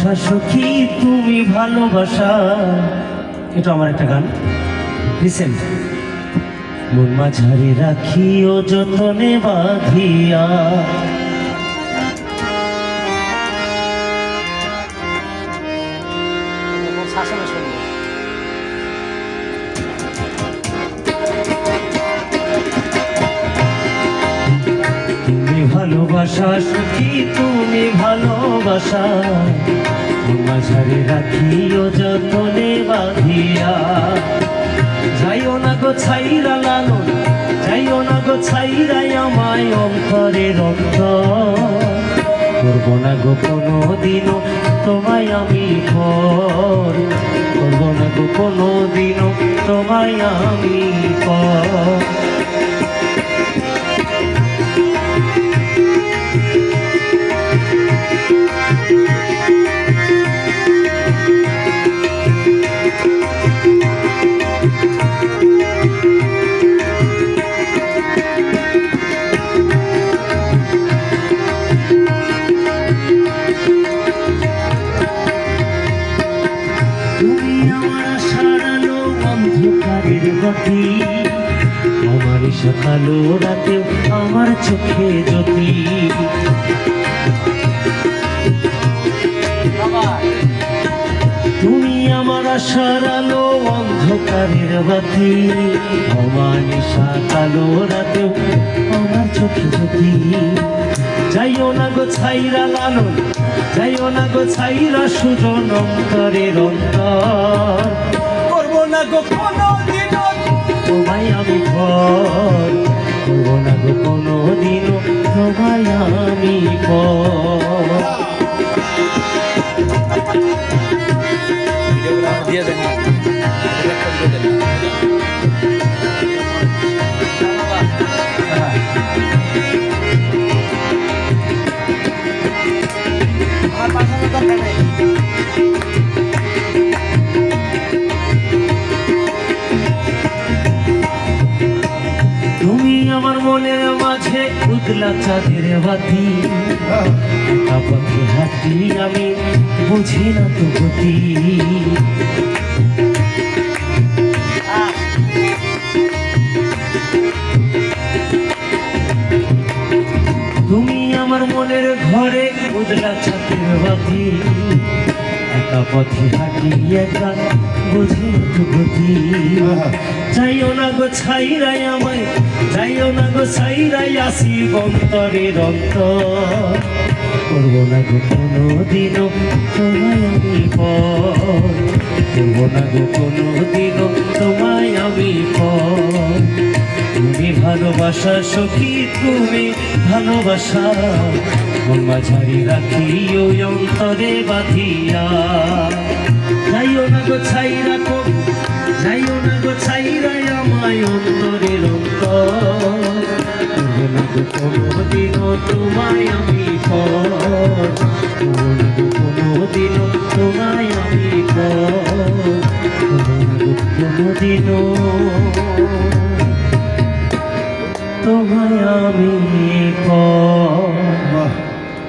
সখী, তুমি ভালোবাসা। এটা আমার একটা গান। লিসেন মন মাঝারে রাখি ও যতনে বাঁধিয়া। ভালোবাসা, সখী, তুমি ভালোবাসা। মাঝারে রাখি ও যতনে বাঁধিয়া। যাইও না গো ছাইরা লালন, যাইও না গো ছাইরাই আমায় অন্তর করব না গো কোনো দিনও তোমায় আমি পর। করব না গো কোনো দিনও তোমায় আমি পর। আমার আলো অন্ধকারের আমার চোখে জ্যোতি। তুমি আমার আশার আলো অন্ধকারের বাতি আমার সকালো রাতেও আমার চোখে জ্যোতি। যাইও না গো ছাইরা লালন, যাইও না ছাইরা সুজন অন্তরের অন্তর। করব না গো কোনো তোমায় আমি ভর করব না গো কোনো দিন তোমায় আমি পর মনের মাঝে উদলা চাঁদের বাতি। পথে হাঁটি আমি বুঝি না তো গতি। তুমি আমার মনের ঘরে উদলা চাঁদের বাতি। একা পথে হাঁটি একা বুঝি গতি যাইও না গো ছাইরাই আমায় যাইও না গো ছাইরাই আসি অন্তর করব না গো কোনো দিনও তোমায় আমি করব না গো কোনো দিনও তোমায় আমি তুমি ভালোবাসা সখী তুমি ভালোবাসা। মন মাঝারি রাখি ওই অন্তরে বাঁধিয়া। যাইও না গো ছাইরা কবু যাইও না গো ছাইরাই আমায় অন্তরের অন্তর। করব না গো কোনো দিনও তোমায় আমি পর করব না গো কোনো দিনও তোমায় আমি পর। করব না গো কোনো দিনও তোমায় আমি